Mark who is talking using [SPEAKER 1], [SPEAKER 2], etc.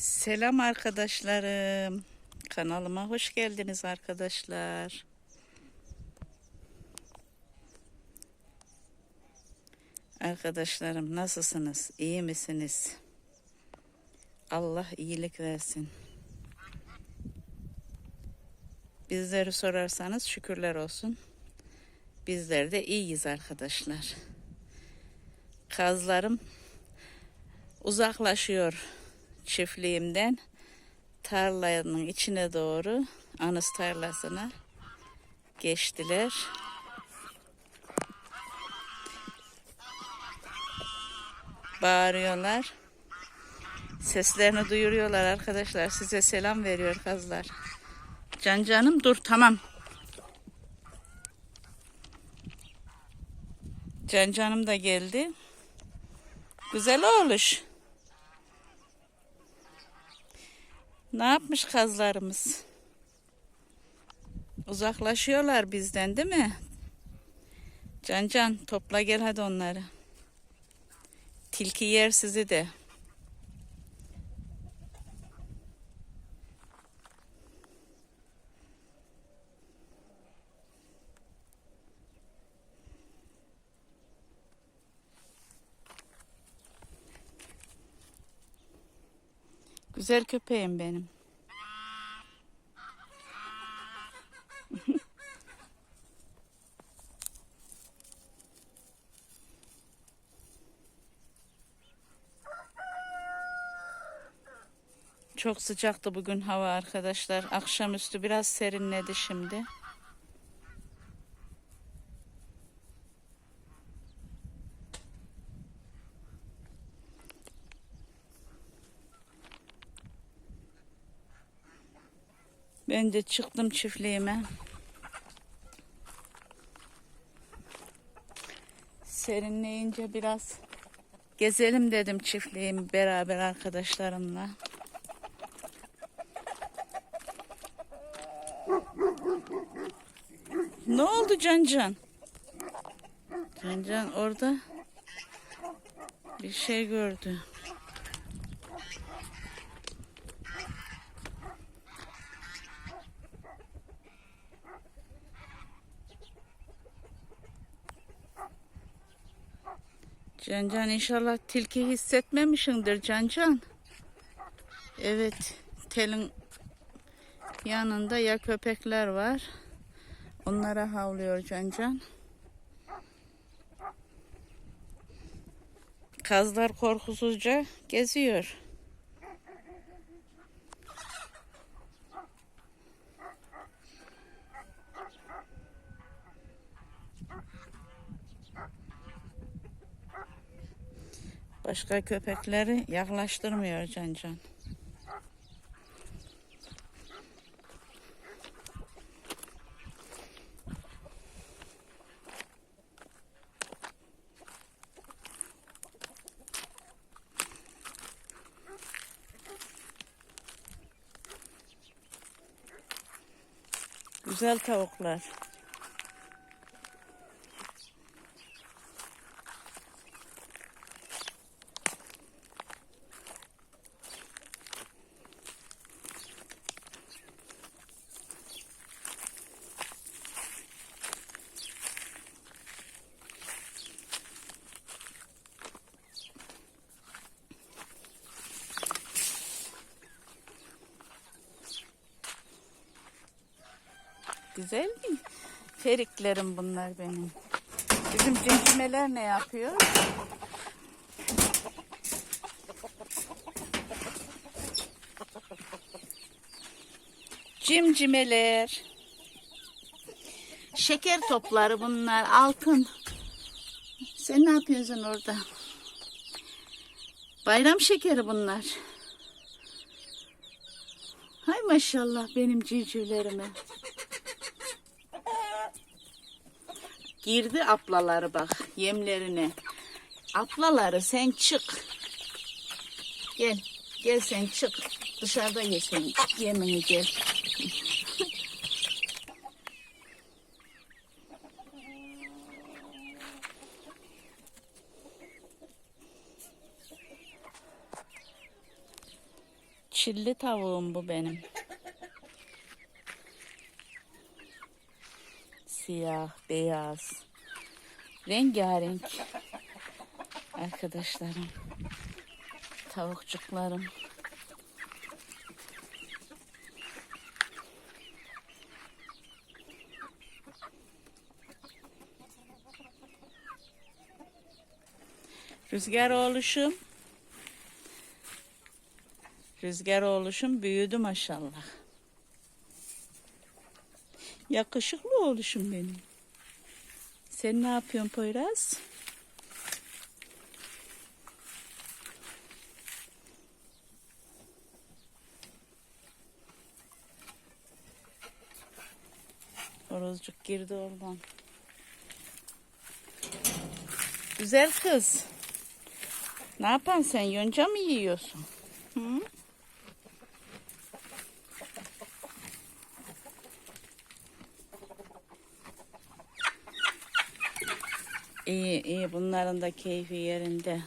[SPEAKER 1] Selam arkadaşlarım. Kanalıma hoş geldiniz arkadaşlar. Arkadaşlarım nasılsınız? İyi misiniz? Allah iyilik versin. Bizleri sorarsanız şükürler olsun. Bizler de iyiyiz arkadaşlar. Kazlarım uzaklaşıyor çiftliğimden tarlanın içine doğru anız tarlasına geçtiler. Bağırıyorlar. Seslerini duyuruyorlar arkadaşlar. Size selam veriyor kazlar. Can canım dur tamam. Can canım da geldi. Güzel oluş. Ne yapmış kazlarımız? Uzaklaşıyorlar bizden değil mi? Can can topla gel hadi onları. Tilki yer sizi de. Güzel köpeğim benim. Çok sıcaktı bugün hava arkadaşlar. Akşamüstü biraz serinledi şimdi. Ben de çıktım çiftliğime. Serinleyince biraz gezelim dedim çiftliğimi beraber arkadaşlarımla. Ne oldu Can Can? Can Can orada bir şey gördü. Can Can inşallah tilki hissetmemişindir Can Can. Evet telin yanında ya köpekler var. Onlara havlıyor Can Can. Kazlar korkusuzca geziyor. Başka köpekleri yaklaştırmıyor Can Can. Güzel tavuklar. Güzel mi? Feriklerim bunlar benim. Bizim cimcimeler ne yapıyor? Cimcimeler. Şeker topları bunlar. Altın. Sen ne yapıyorsun orada? Bayram şekeri bunlar. Hay maşallah benim civcivlerime. Girdi aplaları bak yemlerine. Aplaları sen çık. Gel. Gel sen çık. Dışarıda ye sen. Yemini gel. Çilli tavuğum bu benim. Siyah, beyaz. Rengarenk. Arkadaşlarım. Tavukçuklarım. Rüzgar oluşum. Rüzgar oluşum büyüdü maşallah. Yakışıklı oluşum benim. Sen ne yapıyorsun Poyraz? Horozcuk girdi oradan. Güzel kız. Ne yapan sen? Yonca mı yiyorsun? Hı? İyi iyi bunların da keyfi yerinde.